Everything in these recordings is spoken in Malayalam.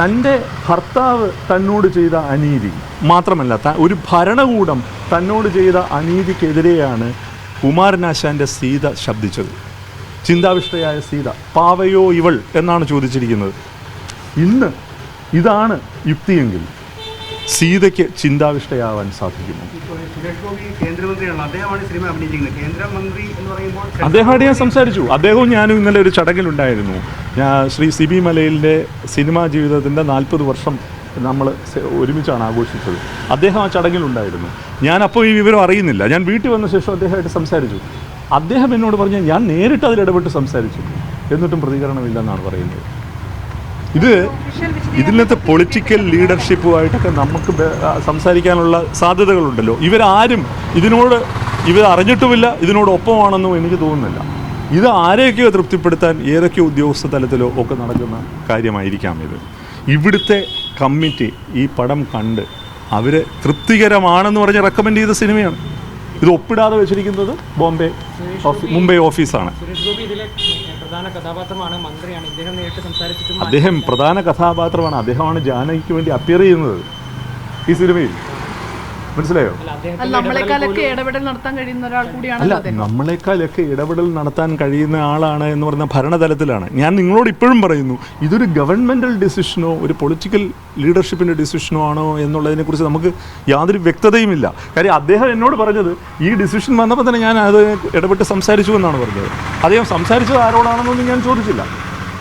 തന്റെ ഭർത്താവ് തന്നോട് ചെയ്ത അനീതി മാത്രമല്ല ഒരു ഭരണകൂടം തന്നോട് ചെയ്ത അനീതിക്കെതിരെയാണ് കുമാരനാശാന്റെ സീത ശബ്ദിച്ചത്. ചിന്താവിഷ്ടയായ സീത പാവയോ ഇവൾ? എന്നാണ് ചോദിച്ചിരിക്കുന്നത്. ഇന്ന് ഇതാണ് യുക്തിയെങ്കിൽ സീതയ്ക്ക് ചിന്താവിഷ്ടയാവാൻ സാധിക്കുമോ അദ്ദേഹമായിട്ട് ഞാൻ സംസാരിച്ചു. അദ്ദേഹവും ഞാനും ഇന്നലെ ഒരു ചടങ്ങിലുണ്ടായിരുന്നു. ഞാൻ ശ്രീ സി ബി മലയിലിന്റെ സിനിമാ ജീവിതത്തിന്റെ നാൽപ്പത് വർഷം നമ്മൾ ഒരുമിച്ചാണ് ആഘോഷിച്ചത്. അദ്ദേഹം ആ ചടങ്ങിലുണ്ടായിരുന്നു. ഞാൻ അപ്പോൾ ഈ വിവരം അറിയുന്നില്ല. ഞാൻ വീട്ടിൽ വന്ന ശേഷം അദ്ദേഹമായിട്ട് സംസാരിച്ചു. അദ്ദേഹം എന്നോട് പറഞ്ഞു ഞാൻ നേരിട്ട് അതിൽ ഇടപെട്ട് സംസാരിച്ചു എന്നിട്ടും പ്രതികരണമില്ലെന്നാണ് പറയുന്നത്. ഇത് ഇതിനകത്ത് പൊളിറ്റിക്കൽ ലീഡർഷിപ്പുമായിട്ടൊക്കെ നമുക്ക് സംസാരിക്കാനുള്ള സാധ്യതകളുണ്ടല്ലോ. ഇവരാരും ഇതിനോട് ഇവർ അറിഞ്ഞിട്ടുമില്ല ഇതിനോട് ഒപ്പമാണെന്നും എനിക്ക് തോന്നുന്നില്ല. ഇത് ആരെയൊക്കെയോ തൃപ്തിപ്പെടുത്താൻ ഏതൊക്കെ ഉദ്യോഗസ്ഥ തലത്തിലോ ഒക്കെ നടക്കുന്ന കാര്യമായിരിക്കാം ഇത്. ഇവിടുത്തെ കമ്മിറ്റി ഈ പടം കണ്ട് അവർ തൃപ്തികരമാണെന്ന് പറഞ്ഞ് റെക്കമെൻഡ് ചെയ്ത സിനിമയാണ്. ഇത് ഒപ്പിടാതെ വെച്ചിരിക്കുന്നത് ബോംബെ മുംബൈ ഓഫീസാണ്. പ്രധാന കഥാപാത്രമാണ് മന്ത്രിയാണ്. ഇദ്ദേഹം നേരിട്ട് സംസാരിച്ചിട്ടും അദ്ദേഹം പ്രധാന കഥാപാത്രമാണ്. അദ്ദേഹമാണ് ജാനകിക്ക് വേണ്ടി അപ്പിയർ ചെയ്യുന്നത് ഈ സിനിമയിൽ. മനസ്സിലായോ? അല്ല അല്ല നമ്മളെക്കാളൊക്കെ ഇടപെടൽ നടത്താൻ കഴിയുന്ന ഒരാൾ അല്ല കൂടിയാണല്ലോ അദ്ദേഹം. നമ്മളെക്കാളൊക്കെ ഇടപെടൽ നടത്താൻ കഴിയുന്ന ആളാണ് എന്ന് പറഞ്ഞ ഭരണതലത്തിലാണ്. ഞാൻ നിങ്ങളോട് ഇപ്പോഴും പറയുന്നു ഇതൊരു ഗവൺമെന്റൽ ഡിസിഷനോ ഒരു പൊളിറ്റിക്കൽ ലീഡർഷിപ്പിന്റെ ഡിസിഷനോ ആണോ എന്നുള്ളതിനെക്കുറിച്ച് നമുക്ക് യാതൊരു വ്യക്തതയുമില്ല കാര്യം അദ്ദേഹം എന്നോട് പറഞ്ഞത് ഈ ഡിസിഷൻ വന്നപ്പോൾ തന്നെ ഞാൻ അത് ഇടപെട്ട് സംസാരിച്ചു എന്നാണ് പറഞ്ഞത്. അദ്ദേഹം സംസാരിച്ചത് ആരോടാണെന്നൊന്നും ഞാൻ ചോദിച്ചില്ല.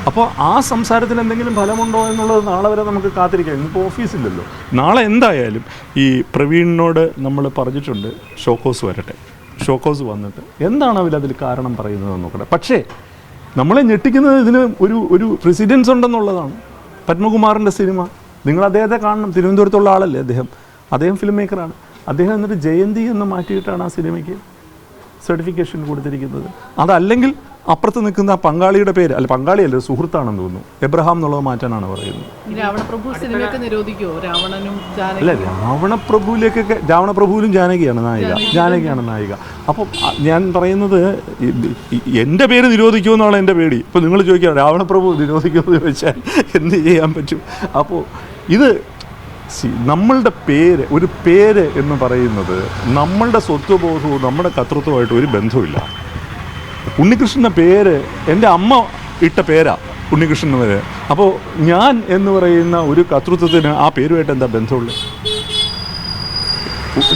അപ്പോൾ ആ സംസാരത്തിന് എന്തെങ്കിലും ഫലമുണ്ടോ എന്നുള്ളത് നാളെ വരെ നമുക്ക് കാത്തിരിക്കാം. ഇന്നിപ്പോൾ ഓഫീസില്ലല്ലോ. നാളെ എന്തായാലും ഈ പ്രവീണിനോട് നമ്മൾ പറഞ്ഞിട്ടുണ്ട് ഷോക്കോസ് വരട്ടെ. ഷോക്കോസ് വന്നിട്ട് എന്താണ് അവരതിൽ കാരണം പറയുന്നത് നോക്കട്ടെ. പക്ഷേ നമ്മളെ ഞെട്ടിക്കുന്നത് ഇതിന് ഒരു ഒരു പ്രസിഡൻസ് ഉണ്ടെന്നുള്ളതാണ്. പത്മകുമാറിന്റെ സിനിമ. നിങ്ങൾ അദ്ദേഹത്തെ കാണണം. തിരുവനന്തപുരത്തുള്ള ആളല്ലേ അദ്ദേഹം. അദ്ദേഹം ഫിലിം മേക്കറാണ് അദ്ദേഹം എന്നിട്ട് ജയന്തി എന്ന് മാറ്റിയിട്ടാണ് ആ സിനിമയ്ക്ക് സർട്ടിഫിക്കേഷൻ കൊടുത്തിരിക്കുന്നത്. അതല്ലെങ്കിൽ അപ്പുറത്ത് നിൽക്കുന്ന ആ പങ്കാളിയുടെ പേര് അല്ല പങ്കാളിയല്ല സുഹൃത്താണെന്ന് തോന്നുന്നു. എബ്രഹാം എന്നുള്ളത് മാറ്റാനാണ് പറയുന്നത്. നിരോധിക്കുമോ അല്ല രാവണപ്രഭുവിലേക്കൊക്കെ രാവണപ്രഭുവിലും ജാനകിയാണ് നായിക. ജാനകിയാണ് നായിക. അപ്പോൾ ഞാൻ പറയുന്നത് എന്റെ പേര് നിരോധിക്കുമെന്നാണ് എന്റെ പേടി. ഇപ്പോൾ നിങ്ങൾ ചോദിക്കുക രാവണപ്രഭു നിരോധിക്കുമെന്ന് ചോദിച്ചാൽ എന്ത് ചെയ്യാൻ പറ്റും? അപ്പോൾ ഇത് നമ്മളുടെ പേര് ഒരു പേര് എന്ന് പറയുന്നത് നമ്മളുടെ സ്വത്വബോധവും നമ്മുടെ കർത്തൃത്വമായിട്ട് ഒരു ബന്ധവുമില്ല. ഉണ്ണികൃഷ്ണന്റെ പേര് എന്റെ അമ്മ ഇട്ട പേരാ ഉണ്ണികൃഷ്ണൻ പേര് അപ്പോൾ ഞാൻ എന്ന് പറയുന്ന ഒരു കർത്തൃത്വത്തിന് ആ പേരുമായിട്ട് എന്താ ബന്ധമുള്ളത്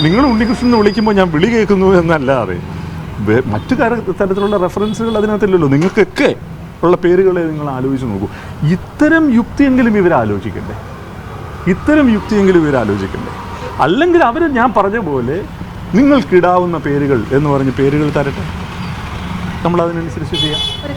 നിങ്ങൾ ഉണ്ണികൃഷ്ണൻ എന്ന് വിളിക്കുമ്പോൾ ഞാൻ വിളി കേൾക്കുന്നു എന്നല്ലാതെ മറ്റു തര തരത്തിലുള്ള റെഫറൻസുകൾ അതിനകത്തില്ലല്ലോ. നിങ്ങൾക്കൊക്കെ ഉള്ള പേരുകളെ നിങ്ങൾ ആലോചിച്ച് നോക്കൂ. ഇത്തരം യുക്തിയെങ്കിലും ഇവർ ആലോചിക്കണ്ടേ? ഇത്തരം യുക്തിയെങ്കിലും ഇവർ ആലോചിക്കണ്ടേ? അല്ലെങ്കിൽ അവർ ഞാൻ പറഞ്ഞ പോലെ നിങ്ങൾക്കിടാവുന്ന പേരുകൾ എന്ന് പറഞ്ഞ് പേരുകൾ തരട്ടെ? നമ്മൾ അതിനനുസരിച്ച് ചെയ്യാം.